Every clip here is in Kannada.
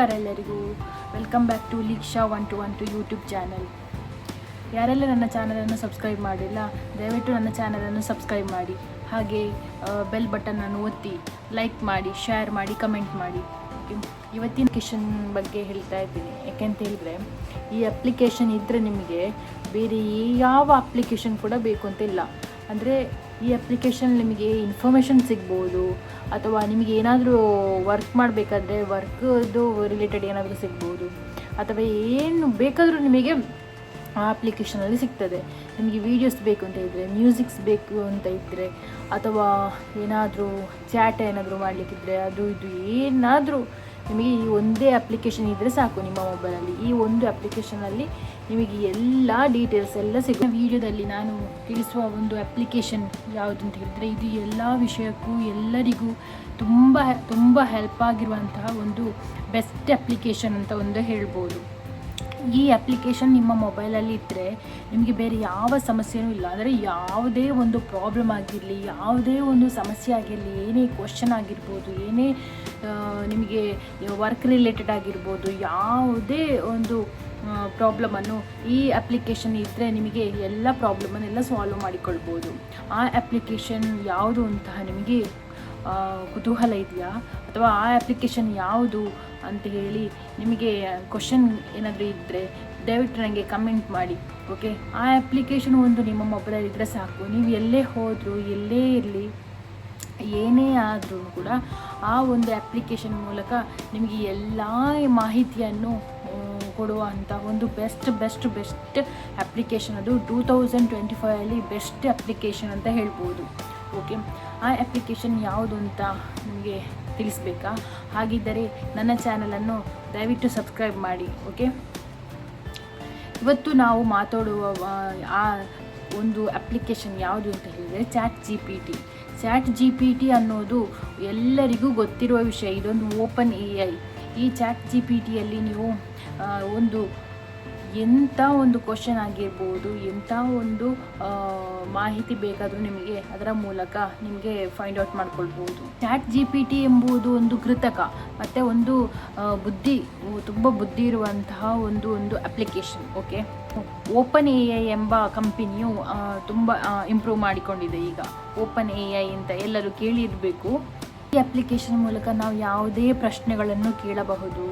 ನಮಸ್ಕಾರ ಎಲ್ಲರಿಗೂ. Welcome back to Leeksha one two one two YouTube channel ಯಾರೆಲ್ಲ ನನ್ನ ಚಾನಲನ್ನು ಸಬ್ಸ್ಕ್ರೈಬ್ ಮಾಡಿಲ್ಲ, ದಯವಿಟ್ಟು ನನ್ನ ಚಾನಲನ್ನು ಸಬ್ಸ್ಕ್ರೈಬ್ ಮಾಡಿ. ಹಾಗೆ ಬೆಲ್ ಬಟನನ್ನು ಒತ್ತಿ ಲೈಕ್ ಮಾಡಿ ಶೇರ್ ಮಾಡಿ ಕಮೆಂಟ್ ಮಾಡಿ. ಇವತ್ತಿನ ಅಪ್ಲಿಕೇಶನ್ ಬಗ್ಗೆ ಹೇಳ್ತಾ ಇದ್ದೀನಿ. ಯಾಕೆಂತ ಹೇಳಿದರೆ, ಈ ಅಪ್ಲಿಕೇಶನ್ ಇದ್ದರೆ ನಿಮಗೆ ಬೇರೆ ಯಾವ ಅಪ್ಲಿಕೇಶನ್ ಕೂಡ ಬೇಕು ಅಂತ ಇಲ್ಲ. ಅಂದರೆ ಈ ಅಪ್ಲಿಕೇಶನ್ ನಿಮಗೆ ಇನ್ಫಾರ್ಮೇಷನ್ ಸಿಗ್ಬೋದು, ಅಥವಾ ನಿಮಗೆ ಏನಾದರೂ ವರ್ಕ್ ಮಾಡಬೇಕಾದ್ರೆ ವರ್ಕ್ದು ರಿಲೇಟೆಡ್ ಏನಾದರೂ ಸಿಗ್ಬೋದು, ಅಥವಾ ಏನು ಬೇಕಾದರೂ ನಿಮಗೆ ಆ ಅಪ್ಲಿಕೇಶನಲ್ಲಿ ಸಿಗ್ತದೆ. ನಿಮಗೆ ವೀಡಿಯೋಸ್ ಬೇಕು ಅಂತ ಇದ್ದರೆ ಮ್ಯೂಸಿಕ್ಸ್ ಬೇಕು ಅಂತ ಇದ್ದರೆ ಅಥವಾ ಏನಾದರೂ ಚಾಟ್ ಏನಾದರೂ ಮಾಡಲಿಕ್ಕಿದ್ರೆ, ಅದು ಇದು ಏನಾದರೂ ನಿಮಗೆ ಈ ಒಂದೇ ಅಪ್ಲಿಕೇಶನ್ ಇದ್ದರೆ ಸಾಕು ನಿಮ್ಮ ಮೊಬೈಲಲ್ಲಿ ಈ ಒಂದು ಅಪ್ಲಿಕೇಶನಲ್ಲಿ ನಿಮಗೆ ಎಲ್ಲ ಡೀಟೇಲ್ಸ್ ಎಲ್ಲ ಸಿಗುತ್ತೆ. ವಿಡಿಯೋದಲ್ಲಿ ನಾನು ತಿಳಿಸುವ ಒಂದು ಅಪ್ಲಿಕೇಶನ್ ಯಾವುದು ಅಂತ ಹೇಳಿದರೆ, ಇದು ಎಲ್ಲ ವಿಷಯಕ್ಕೂ ಎಲ್ಲರಿಗೂ ತುಂಬ ತುಂಬ ಹೆಲ್ಪ್ ಆಗಿರುವಂತಹ ಒಂದು ಬೆಸ್ಟ್ ಅಪ್ಲಿಕೇಶನ್ ಅಂತ ಒಂದು ಹೇಳ್ಬೋದು. ಈ ಅಪ್ಲಿಕೇಶನ್ ನಿಮ್ಮ ಮೊಬೈಲಲ್ಲಿ ಇದ್ದರೆ ನಿಮಗೆ ಬೇರೆ ಯಾವ ಸಮಸ್ಯೆನೂ ಇಲ್ಲ. ಅಂದರೆ ಯಾವುದೇ ಒಂದು ಪ್ರಾಬ್ಲಮ್ ಆಗಿರಲಿ, ಯಾವುದೇ ಒಂದು ಸಮಸ್ಯೆ ಆಗಿರಲಿ, ಏನೇ ಕ್ವಶನ್ ಆಗಿರ್ಬೋದು, ಏನೇ ನಿಮಗೆ ವರ್ಕ್ ರಿಲೇಟೆಡ್ ಆಗಿರ್ಬೋದು, ಯಾವುದೇ ಒಂದು ಪ್ರಾಬ್ಲಮನ್ನು ಈ ಅಪ್ಲಿಕೇಶನ್ ಇದ್ದರೆ ನಿಮಗೆ ಎಲ್ಲ ಪ್ರಾಬ್ಲಮನ್ನೆಲ್ಲ ಸಾಲ್ವ್ ಮಾಡಿಕೊಳ್ಬೋದು. ಆ ಅಪ್ಲಿಕೇಶನ್ ಯಾವುದು ಅಂತ ನಿಮಗೆ ಕುತೂಹಲ ಇದೆಯಾ? ಅಥವಾ ಆ ಅಪ್ಲಿಕೇಶನ್ ಯಾವುದು ಅಂತ ಹೇಳಿ ನಿಮಗೆ ಕ್ವಶನ್ ಏನಾದರೂ ಇದ್ದರೆ ದಯವಿಟ್ಟು ನನಗೆ ಕಮೆಂಟ್ ಮಾಡಿ ಓಕೆ ಆ ಅಪ್ಲಿಕೇಶನ್ ಒಂದು ನಿಮ್ಮ ಮೊಬೈಲಲ್ಲಿ ಇದ್ದರೆ ಸಾಕು. ನೀವು ಎಲ್ಲೇ ಹೋದರೂ, ಎಲ್ಲೇ ಇರಲಿ, ಏನೇ ಆದರೂ ಕೂಡ ಆ ಒಂದು ಅಪ್ಲಿಕೇಶನ್ ಮೂಲಕ ನಿಮಗೆ ಎಲ್ಲ ಮಾಹಿತಿಯನ್ನು ಕೊಡುವಂಥ ಒಂದು ಬೆಸ್ಟ್ ಬೆಸ್ಟ್ ಬೆಸ್ಟ್ ಅಪ್ಲಿಕೇಶನ್ ಅದು ಟೂ ತೌಸಂಡ್ ಟ್ವೆಂಟಿ ಫೈವಲ್ಲಿ ಬೆಸ್ಟ್ ಅಪ್ಲಿಕೇಶನ್ ಅಂತ ಹೇಳ್ಬೋದು ಓಕೆ ಆ ಅಪ್ಲಿಕೇಶನ್ ಯಾವುದು ಅಂತ ನಿಮಗೆ ತಿಳಿಸ್ಬೇಕಾ? ಹಾಗಿದ್ದರೆ ನನ್ನ ಚಾನಲನ್ನು ದಯವಿಟ್ಟು ಸಬ್ಸ್ಕ್ರೈಬ್ ಮಾಡಿ ಓಕೆ? ಇವತ್ತು ನಾವು ಮಾತಾಡುವ ಆ, ಒಂದು ಅಪ್ಲಿಕೇಶನ್ ಯಾವುದು ಅಂತ ಹೇಳಿದರೆ chat G P T chat G P T ಅನ್ನೋದು ಎಲ್ಲರಿಗೂ ಗೊತ್ತಿರುವ ವಿಷಯ. ಇದೊಂದು ಓಪನ್ ಎ ಐ. ಈ ಚಾಟ್ ಜಿ ಪಿ ಟಿಯಲ್ಲಿ ನೀವು ಒಂದು ಎಂಥ ಒಂದು ಕ್ವಶನ್ ಆಗಿರ್ಬೋದು ಎಂಥ ಒಂದು ಮಾಹಿತಿ ಬೇಕಾದರೂ ನಿಮಗೆ ಅದರ ಮೂಲಕ ನಿಮಗೆ ಫೈಂಡ್ ಔಟ್ ಮಾಡ್ಕೊಳ್ಬೋದು ಚಾಟ್ ಜಿ ಪಿ ಟಿ ಎಂಬುದು ಒಂದು ಕೃತಕ. ಮತ್ತು ಒಂದು ಬುದ್ಧಿ, ತುಂಬ ಬುದ್ಧಿ ಇರುವಂತಹ ಒಂದು ಒಂದು application okay open A I ಎಂಬ ಕಂಪನಿಯು ತುಂಬ ಇಂಪ್ರೂವ್ ಮಾಡಿಕೊಂಡಿದೆ ಈಗ. ಓಪನ್ ಎ ಐ ಅಂತ ಎಲ್ಲರೂ ಕೇಳಿರಬೇಕು. ಈ ಅಪ್ಲಿಕೇಶನ್ ಮೂಲಕ ನಾವು ಯಾವುದೇ ಪ್ರಶ್ನೆಗಳನ್ನು ಕೇಳಬಹುದು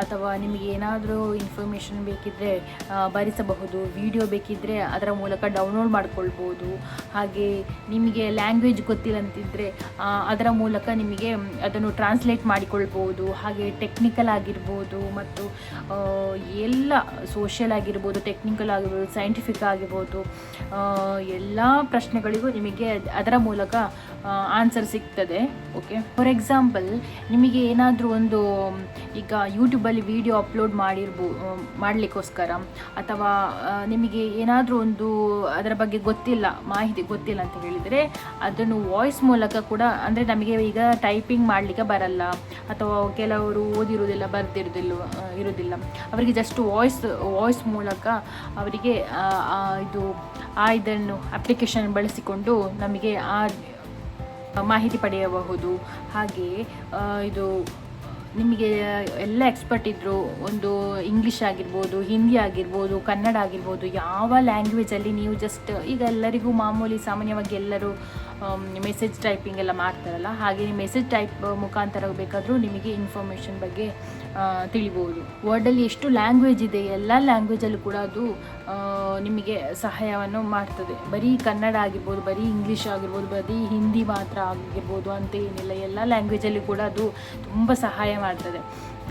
ಅಥವಾ ನಿಮಗೆ ಏನಾದರೂ ಇನ್ಫಾರ್ಮೇಷನ್ ಬೇಕಿದ್ದರೆ ಭರಿಸಬಹುದು ವಿಡಿಯೋ ಬೇಕಿದ್ದರೆ ಅದರ ಮೂಲಕ ಡೌನ್ಲೋಡ್ ಮಾಡ್ಕೊಳ್ಬೋದು ಹಾಗೆ ನಿಮಗೆ ಲ್ಯಾಂಗ್ವೇಜ್ ಗೊತ್ತಿಲ್ಲ ಅಂತಿದ್ದರೆ ಅದರ ಮೂಲಕ ನಿಮಗೆ ಅದನ್ನು ಟ್ರಾನ್ಸ್ಲೇಟ್ ಮಾಡಿಕೊಳ್ಬೋದು ಹಾಗೆ ಟೆಕ್ನಿಕಲ್ ಆಗಿರ್ಬೋದು ಮತ್ತು ಎಲ್ಲ ಸೋಷಿಯಲ್ ಆಗಿರ್ಬೋದು ಟೆಕ್ನಿಕಲ್ ಆಗಿರ್ಬೋದು ಸೈಂಟಿಫಿಕ್ ಆಗಿರ್ಬೋದು ಎಲ್ಲ ಪ್ರಶ್ನೆಗಳಿಗೂ ನಿಮಗೆ ಅದರ ಮೂಲಕ ಆನ್ಸರ್ ಸಿಗ್ತದೆ. ಓಕೆ ಫಾರ್ ಎಕ್ಸಾಂಪಲ್ ನಿಮಗೆ ಏನಾದರೂ ಒಂದು, ಈಗ ಯೂಟ್ಯೂಬಲ್ಲಿ ವಿಡಿಯೋ ಅಪ್ಲೋಡ್ ಮಾಡಿರ್ಬೋ ಮಾಡಲಿಕ್ಕೋಸ್ಕರ, ಅಥವಾ ನಿಮಗೆ ಏನಾದರೂ ಒಂದು ಅದರ ಬಗ್ಗೆ ಗೊತ್ತಿಲ್ಲ, ಮಾಹಿತಿ ಗೊತ್ತಿಲ್ಲ ಅಂತ ಹೇಳಿದರೆ, ಅದನ್ನು ವಾಯ್ಸ್ ಮೂಲಕ ಕೂಡ, ಅಂದರೆ ನಮಗೆ ಈಗ ಟೈಪಿಂಗ್ ಮಾಡಲಿಕ್ಕೆ ಬರಲ್ಲ, ಅಥವಾ ಕೆಲವರು ಓದಿರೋದಿಲ್ಲ ಬರ್ದಿರೋದಿಲ್ಲ ಇರೋದಿಲ್ಲ ಅವರಿಗೆ ಜಸ್ಟ್ ವಾಯ್ಸ್ ವಾಯ್ಸ್ ಮೂಲಕ ಅವರಿಗೆ ಇದು, ಆ, ಇದನ್ನು ಅಪ್ಲಿಕೇಶನ್ ಬಳಸಿಕೊಂಡು ನಮಗೆ ಆ ಮಾಹಿತಿ ಪಡೆಯಬಹುದು. ಹಾಗೆ ಇದು, ನಿಮಗೆ ಎಲ್ಲ ಎಕ್ಸ್ಪರ್ಟ್ ಇದ್ದರು ಒಂದು ಇಂಗ್ಲೀಷ್ ಆಗಿರ್ಬೋದು ಹಿಂದಿ ಆಗಿರ್ಬೋದು ಕನ್ನಡ ಆಗಿರ್ಬೋದು, ಯಾವ ಲ್ಯಾಂಗ್ವೇಜಲ್ಲಿ ನೀವು ಜಸ್ಟ್ ಈಗ ಎಲ್ಲರಿಗೂ ಮಾಮೂಲಿ ಸಾಮಾನ್ಯವಾಗಿ ಎಲ್ಲರೂ ಮೆಸೇಜ್ ಟೈಪಿಂಗ್ ಎಲ್ಲ ಮಾಡ್ತಾರಲ್ಲ, ಹಾಗೆ ಮೆಸೇಜ್ ಟೈಪ್ ಮುಖಾಂತರ ಬೇಕಾದರೂ ನಿಮಗೆ ಇನ್ಫಾರ್ಮೇಷನ್ ಬಗ್ಗೆ ತಿಳಿಬೋದು. ವರ್ಡಲ್ಲಿ ಎಷ್ಟು ಲ್ಯಾಂಗ್ವೇಜ್ ಇದೆ, ಎಲ್ಲ ಲ್ಯಾಂಗ್ವೇಜಲ್ಲೂ ಕೂಡ ಅದು ನಿಮಗೆ ಸಹಾಯವನ್ನು ಮಾಡ್ತದೆ. ಬರೀ ಕನ್ನಡ ಆಗಿರ್ಬೋದು, ಬರೀ ಇಂಗ್ಲೀಷ್ ಆಗಿರ್ಬೋದು, ಬರೀ ಹಿಂದಿ ಮಾತ್ರ ಆಗಿರ್ಬೋದು ಅಂತ ಏನಿಲ್ಲ, ಎಲ್ಲ ಲ್ಯಾಂಗ್ವೇಜಲ್ಲಿ ಕೂಡ ಅದು ತುಂಬ ಸಹಾಯ ಮಾಡ್ತದೆ.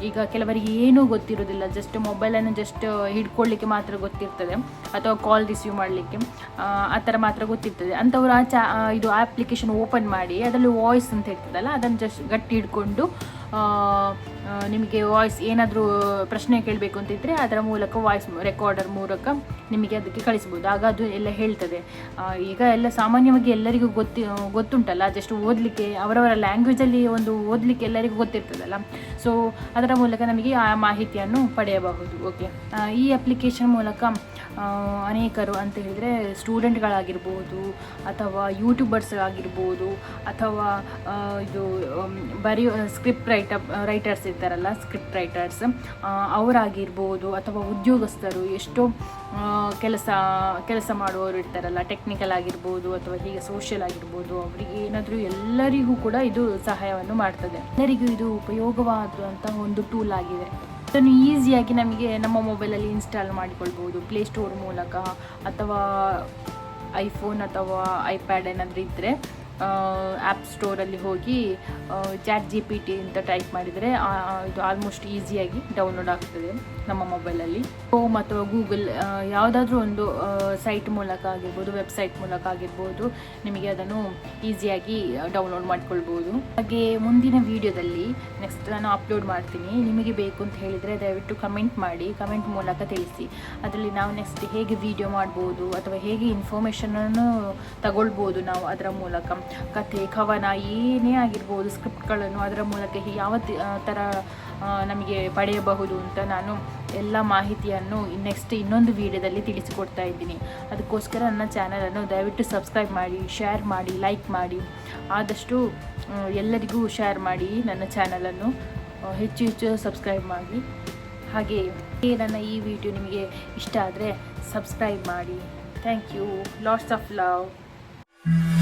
ಈಗ ಕೆಲವರಿಗೆ ಏನೂ ಗೊತ್ತಿರೋದಿಲ್ಲ ಜಸ್ಟ್ ಮೊಬೈಲನ್ನು ಜಸ್ಟ್ ಹಿಡ್ಕೊಳ್ಳಿಕ್ಕೆ ಮಾತ್ರ ಗೊತ್ತಿರ್ತದೆ. ಅಥವಾ ಕಾಲ್ ರಿಸೀವ್ ಮಾಡಲಿಕ್ಕೆ, ಆ ಥರ ಮಾತ್ರ ಗೊತ್ತಿರ್ತದೆ. ಅಂಥವ್ರು ಆ ಚಾ ಇದು ಅಪ್ಲಿಕೇಶನ್ ಓಪನ್ ಮಾಡಿ, ಅದರಲ್ಲಿ ವಾಯ್ಸ್ ಅಂತ ಇರ್ತದಲ್ಲ, ಅದನ್ನು ಜಸ್ಟ್ ಗಟ್ಟಿ ಹಿಡ್ಕೊಂಡು ನಿಮಗೆ ವಾಯ್ಸ್ ಏನಾದರೂ ಪ್ರಶ್ನೆ ಕೇಳಬೇಕು ಅಂತಿದ್ದರೆ ಅದರ ಮೂಲಕ ವಾಯ್ಸ್ ರೆಕಾರ್ಡರ್ ಮೂಲಕ ನಿಮಗೆ ಅದಕ್ಕೆ ಕಳಿಸ್ಬೋದು. ಆಗ ಅದು ಎಲ್ಲ ಹೇಳ್ತದೆ. ಈಗ ಎಲ್ಲ ಸಾಮಾನ್ಯವಾಗಿ ಎಲ್ಲರಿಗೂ ಗೊತ್ತಿ, ಗೊತ್ತುಂಟಲ್ಲ ಜಸ್ಟ್ ಓದಲಿಕ್ಕೆ, ಅವರವರ ಲ್ಯಾಂಗ್ವೇಜಲ್ಲಿ ಒಂದು ಓದಲಿಕ್ಕೆ ಎಲ್ಲರಿಗೂ ಗೊತ್ತಿರ್ತದಲ್ಲ. ಸೊ ಅದರ ಮೂಲಕ ನಮಗೆ ಆ ಮಾಹಿತಿಯನ್ನು ಪಡೆಯಬಹುದು. ಓಕೆ ಈ ಅಪ್ಲಿಕೇಶನ್ ಮೂಲಕ ಅನೇಕರು ಅಂತ ಹೇಳಿದರೆ ಸ್ಟೂಡೆಂಟ್ಗಳಾಗಿರ್ಬೋದು ಅಥವಾ ಯೂಟ್ಯೂಬರ್ಸ್ ಆಗಿರ್ಬೋದು ಅಥವಾ ಇದು ಬರೀ ಬರೆಯೋ ಸ್ಕ್ರಿಪ್ಟ್ ರೈಟರ್ ರೈಟರ್ಸ್ ಇರ್ತಾರಲ್ಲ ಸ್ಕ್ರಿಪ್ಟ್ ರೈಟರ್ಸ್ ಅವರಾಗಿರ್ಬೋದು ಅಥವಾ ಉದ್ಯೋಗಸ್ಥರು ಎಷ್ಟೋ ಕೆಲಸ ಕೆಲಸ ಮಾಡುವವರು ಇರ್ತಾರಲ್ಲ ಟೆಕ್ನಿಕಲ್ ಆಗಿರ್ಬೋದು ಅಥವಾ ಹೀಗೆ ಸೋಷಿಯಲ್ ಆಗಿರ್ಬೋದು, ಅವರಿಗೆ ಏನಾದರೂ ಎಲ್ಲರಿಗೂ ಕೂಡ ಇದು ಸಹಾಯವನ್ನು ಮಾಡ್ತದೆ. ಎಲ್ಲರಿಗೂ ಇದು ಉಪಯೋಗವಾದಂಥ ಒಂದು ಟೂಲ್ ಆಗಿದೆ. ಇದನ್ನು ಈಸಿಯಾಗಿ ನಮಗೆ ನಮ್ಮ ಮೊಬೈಲಲ್ಲಿ ಇನ್ಸ್ಟಾಲ್ ಮಾಡಿಕೊಳ್ಬೋದು ಪ್ಲೇಸ್ಟೋರ್ ಮೂಲಕ ಅಥವಾ ಐಫೋನ್ ಅಥವಾ ಐಪ್ಯಾಡ್ ಏನಾದರೂ ಇದ್ದರೆ ಆ್ಯಪ್ ಸ್ಟೋರಲ್ಲಿ ಹೋಗಿ ಚಾಟ್ ಜಿ ಪಿ ಟಿ ಅಂತ ಟೈಪ್ ಮಾಡಿದರೆ ಇದು ಆಲ್ಮೋಸ್ಟ್ ಈಸಿಯಾಗಿ ಡೌನ್ಲೋಡ್ ಆಗ್ತದೆ ನಮ್ಮ ಮೊಬೈಲಲ್ಲಿ ಹೋಮ್ ಅಥವಾ ಗೂಗಲ್ ಯಾವುದಾದ್ರೂ ಒಂದು ಸೈಟ್ ಮೂಲಕ ಆಗಿರ್ಬೋದು ವೆಬ್ಸೈಟ್ ಮೂಲಕ ಆಗಿರ್ಬೋದು, ನಿಮಗೆ ಅದನ್ನು ಈಸಿಯಾಗಿ ಡೌನ್ಲೋಡ್ ಮಾಡ್ಕೊಳ್ಬೋದು. ಹಾಗೆ ಮುಂದಿನ ವಿಡಿಯೋದಲ್ಲಿ ನೆಕ್ಸ್ಟ್ ನಾನು ಅಪ್ಲೋಡ್ ಮಾಡ್ತೀನಿ. ನಿಮಗೆ ಬೇಕು ಅಂತ ಹೇಳಿದರೆ ದಯವಿಟ್ಟು ಕಮೆಂಟ್ ಮಾಡಿ ಕಮೆಂಟ್ ಮೂಲಕ ತಿಳಿಸಿ. ಅದರಲ್ಲಿ ನಾವು ನೆಕ್ಸ್ಟ್ ಹೇಗೆ ವಿಡಿಯೋ ಮಾಡ್ಬೋದು, ಅಥವಾ ಹೇಗೆ ಇನ್ಫಾರ್ಮೇಷನನ್ನು ತಗೊಳ್ಬೋದು ನಾವು ಅದರ ಮೂಲಕ. ಕಥೆ, ಕವನ ಏನೇ ಆಗಿರ್ಬೋದು ಸ್ಕ್ರಿಪ್ಟ್ಗಳನ್ನು ಅದರ ಮೂಲಕ ಯಾವ ಥರ ನಮಗೆ ಪಡೆಯಬಹುದು ಅಂತ ನಾನು ಎಲ್ಲ ಮಾಹಿತಿಯನ್ನು ನೆಕ್ಸ್ಟ್ ಇನ್ನೊಂದು ವಿಡಿಯೋದಲ್ಲಿ ತಿಳಿಸಿಕೊಡ್ತಾ ಇದ್ದೀನಿ. ಅದಕ್ಕೋಸ್ಕರ ನನ್ನ ಚಾನಲನ್ನು ದಯವಿಟ್ಟು ಸಬ್ಸ್ಕ್ರೈಬ್ ಮಾಡಿ ಶೇರ್ ಮಾಡಿ ಲೈಕ್ ಮಾಡಿ. ಆದಷ್ಟು ಎಲ್ಲರಿಗೂ ಶೇರ್ ಮಾಡಿ ನನ್ನ ಚಾನಲನ್ನು ಹೆಚ್ಚು ಹೆಚ್ಚು ಸಬ್ಸ್ಕ್ರೈಬ್ ಮಾಡಿ. ಹಾಗೆ ನನ್ನ ಈ ವಿಡಿಯೋ ನಿಮಗೆ ಇಷ್ಟ ಆದರೆ ಸಬ್ಸ್ಕ್ರೈಬ್ ಮಾಡಿ. Thank you lots of love